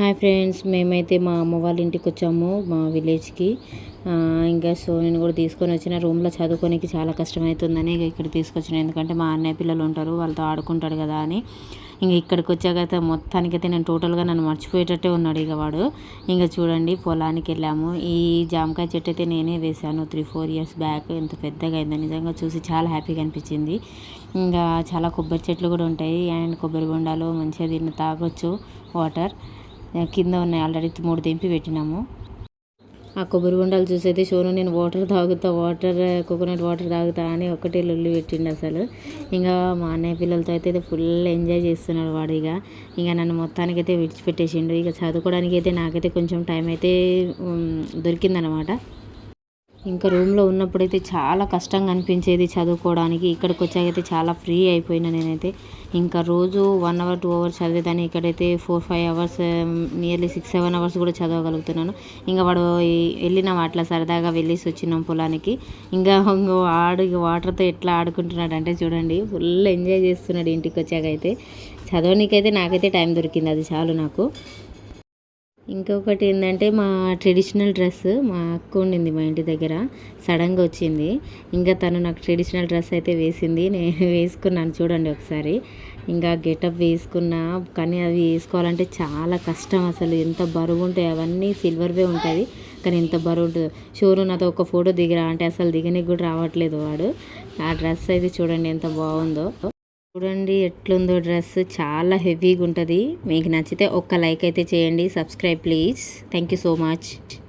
Hi friends మేమైతే మా అమ్మ వాళ్ళ ఇంటికి వచ్చాము మా విలేజ్కి. ఇంకా సో నేను కూడా తీసుకొని వచ్చిన రూమ్లో చదువుకోనికి చాలా కష్టమవుతుందని ఇక ఇక్కడ తీసుకొచ్చిన. ఎందుకంటే మా అన్నయ్య పిల్లలు ఉంటారు వాళ్ళతో ఆడుకుంటాడు కదా అని. ఇంక ఇక్కడికి వచ్చాక మొత్తానికైతే నేను టోటల్గా నన్ను మర్చిపోయేటట్టే ఉన్నాడు ఇక వాడు. ఇంకా చూడండి పొలానికి వెళ్ళాము. ఈ జామకాయ చెట్టు అయితే నేనే వేశాను త్రీ ఫోర్ ఇయర్స్ బ్యాక్. ఎంత పెద్దగా అయిందో నిజంగా చూసి చాలా హ్యాపీగా అనిపించింది. ఇంకా చాలా కొబ్బరి చెట్లు కూడా ఉంటాయి. అండ్ కొబ్బరి బొండాలు మంచిగా దీన్ని తాగొచ్చు వాటర్. కింద ఉన్నాయి. ఆల్రెడీ మూడు తెంపి పెట్టినాము. ఆ కొబ్బరి బొండాలు చూసైతే షోను నేను వాటర్ తాగుతా వాటర్ కోకోనట్ వాటర్ తాగుతా అని ఒకటే లొల్లి పెట్టిండు అసలు. ఇంకా మా అన్నయ్య పిల్లలతో అయితే ఫుల్ ఎంజాయ్ చేస్తున్నాడు వాడు ఇక. ఇంకా నన్ను మొత్తానికి అయితే విడిచిపెట్టేసిండు. ఇక చదువుకోవడానికి అయితే నాకైతే కొంచెం టైం అయితే దొరికిందనమాట. ఇంకా రూమ్లో ఉన్నప్పుడైతే చాలా కష్టంగా అనిపించేది చదువుకోవడానికి. ఇక్కడికి వచ్చాకైతే చాలా ఫ్రీ అయిపోయినా నేనైతే. ఇంకా రోజు వన్ అవర్ టూ అవర్స్ చదివేదాన్ని. ఇక్కడైతే four five hours nearly six seven hours కూడా చదవగలుగుతున్నాను. ఇంకా వాడు వెళ్ళినాం అట్లా సరదాగా వెళ్ళేసి వచ్చినాం పొలానికి. ఇంకా ఆడు వాటర్తో ఎట్లా ఆడుకుంటున్నాడు అంటే చూడండి ఫుల్ ఎంజాయ్ చేస్తున్నాడు ఇంటికి వచ్చాక అయితే చదవనీకైతే నాకైతే టైం దొరికింది అది చాలు నాకు. ఇంకొకటి ఏంటంటే మా ట్రెడిషనల్ డ్రెస్ మా అక్క ఉండింది మా ఇంటి దగ్గర. సడన్గా వచ్చింది. ఇంకా తను నాకు ట్రెడిషనల్ డ్రెస్ అయితే వేసింది. నేను వేసుకున్నాను చూడండి ఒకసారి. ఇంకా గెటప్ వేసుకున్నా కానీ అవి వేసుకోవాలంటే చాలా కష్టం అసలు. ఎంత బరువు ఉంటాయి అవన్నీ సిల్వర్వే ఉంటుంది కానీ ఎంత బరువు ఉంటుంది షోరు నాతో ఒక ఫోటో దిగిరా అంటే అసలు దిగనికి కూడా రావట్లేదు వాడు. ఆ డ్రెస్ అయితే చూడండి ఎంత బాగుందో. చూడండి ఎట్లుందో డ్రెస్. చాలా హెవీగా ఉంటుంది మీకు నచ్చితే ఒక్క లైక్ అయితే చేయండి. Subscribe please. Thank you so much.